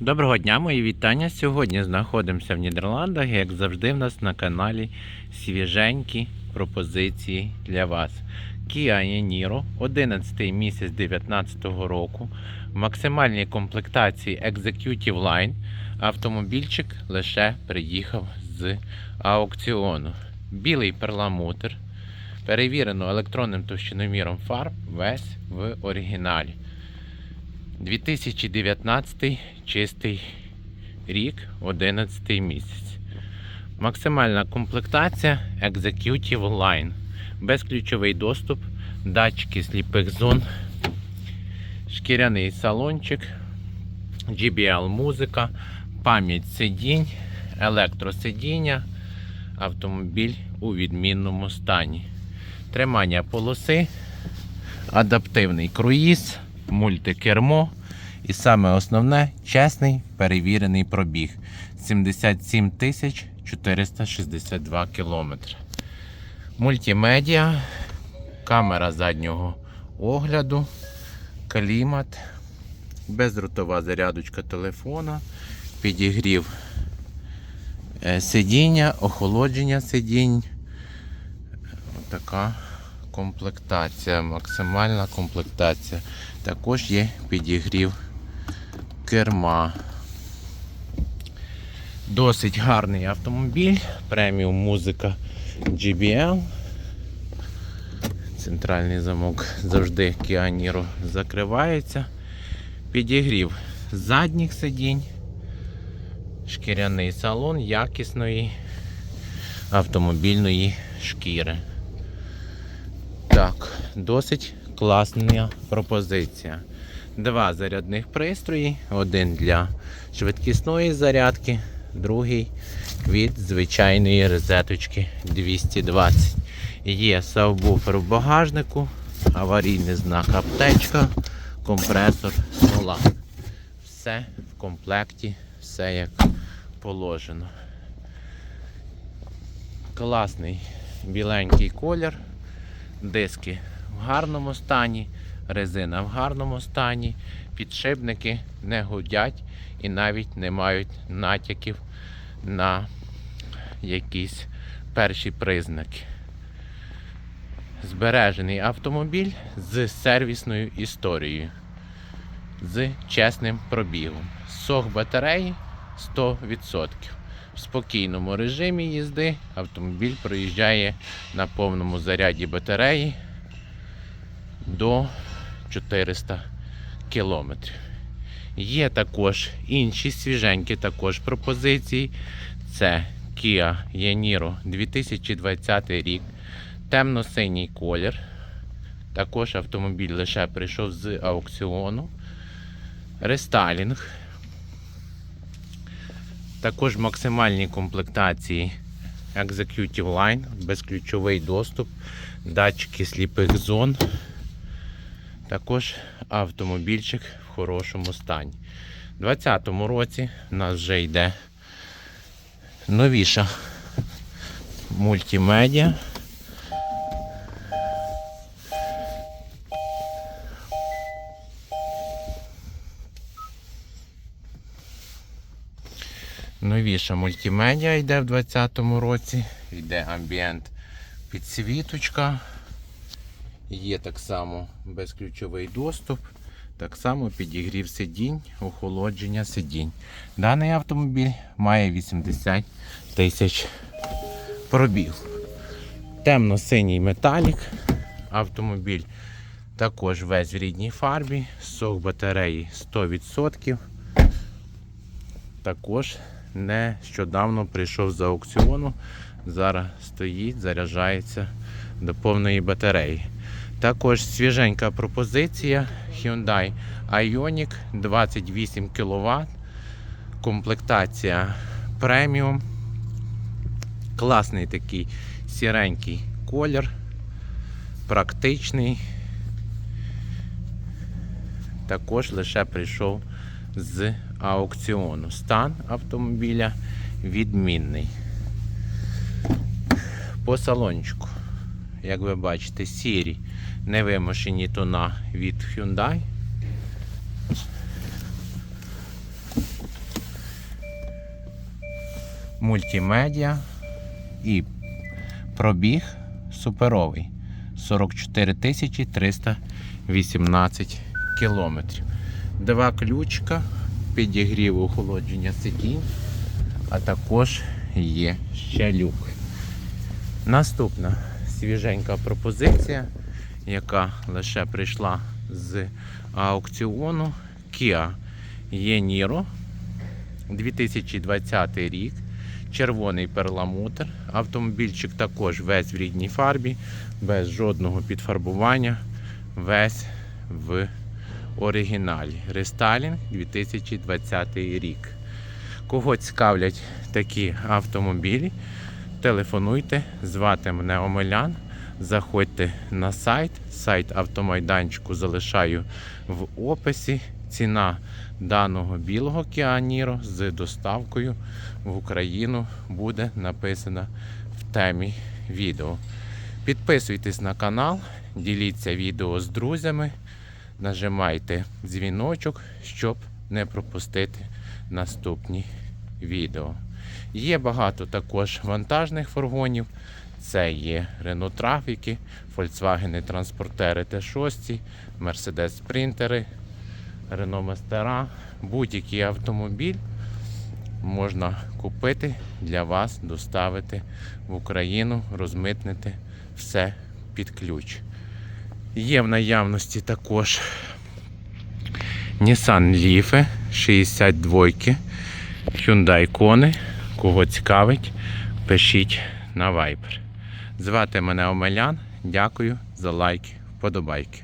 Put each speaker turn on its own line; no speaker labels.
Доброго дня, мої вітання. Сьогодні знаходимося в Нідерландах, як завжди, в нас на каналі свіженькі пропозиції для вас. Kia Niro, 11 місяць 2019 року, в максимальній комплектації Executive Line. Автомобільчик лише приїхав з аукціону. Білий перламутр, перевірено електронним товщиноміром фарб, весь в оригіналі. 2019 чистий рік, 11 місяць. Максимальна комплектація Executive Line. Безключовий доступ, датчики сліпих зон, шкіряний салончик, GBL музика, пам'ять сидінь, електросидіння, автомобіль у відмінному стані. Тримання полоси, адаптивний круїз, мультикермо. І саме основне чесний перевірений пробіг 77 тисяч 462 кілометри. Мультимедіа, камера заднього огляду, клімат, бездротова зарядочка телефона, підігрів е, сидіння, охолодження сидінь. Така комплектація, максимальна комплектація. Також є підігрів керма. Досить гарний автомобіль, преміум музика GBL. Центральний замок завжди Niro закривається. Підігрів задніх сидінь, шкіряний салон якісної автомобільної шкіри. Так, досить класна пропозиція. Два зарядних пристрої, один для швидкісної зарядки, другий від звичайної розеточки 220. Є сабвуфер в багажнику, аварійний знак аптечка, компресор, смола. Все в комплекті, все як положено. Класний біленький колір, диски в гарному стані, резина в гарному стані, підшипники не гудять і навіть не мають натяків на якісь перші признаки. Збережений автомобіль з сервісною історією, з чесним пробігом. Сох батареї 100%. В спокійному режимі їзди автомобіль проїжджає на повному заряді батареї до 400 кілометрів. Є також інші свіженькі також пропозиції. Це Kia Yaniro 2020 рік, темно-синій колір. Також автомобіль лише прийшов з аукціону. Рестайлінг. Також в максимальній комплектації Executive Line, безключовий доступ, датчики сліпих зон. Також автомобільчик в хорошому стані. У 2020 році у нас вже йде новіша мультимедіа. Новіша мультимедіа йде в 2020 році. Йде амбієнт підсвіточка. Є так само безключовий доступ, так само підігрів сидінь, охолодження сидінь. Даний автомобіль має 80 тисяч пробіг. Темно-синій металік. Автомобіль також весь в рідній фарбі, сок батареї 100%. Також нещодавно прийшов з аукціону. Зараз стоїть, заряджається до повної батареї. Також свіженька пропозиція Hyundai Ioniq 28 кВт. Комплектація преміум. Класний такий сіренький колір, практичний. Також лише прийшов з аукціону. Стан автомобіля відмінний. По салончику, як ви бачите, сірі невимушені тона від Hyundai. мультимедіа і пробіг суперовий 44 тисячі 318 кілометрів. Два ключка, підігрів охолодження сидінь, а також є ще люк. Наступна свіженька пропозиція, яка лише прийшла з аукціону Kia e-Niro 2020 рік. Червоний перламутр. Автомобільчик також весь в рідній фарбі, без жодного підфарбування, весь в оригіналі. Рестайлінг 2020 рік. Кого цікавлять такі автомобілі, телефонуйте, звати мене Омелян. Заходьте на сайт. Сайт автомайданчику залишаю в описі. Ціна даного білого Niro з доставкою в Україну буде написана в темі відео. Підписуйтесь на канал, діліться відео з друзями, нажимайте дзвіночок, щоб не пропустити наступні відео. Є багато також вантажних фургонів. Це є Renault Трафіки, Volkswagen Транспортери Т6, Mercedes Спринтери, Renault Мастера. Будь-який автомобіль можна купити для вас, доставити в Україну, розмитнити все під ключ. Є в наявності також Nissan Leaf 62, Hyundai Kona. Кого цікавить, пишіть на Viber. Звати мене Омелян. Дякую за лайки, вподобайки.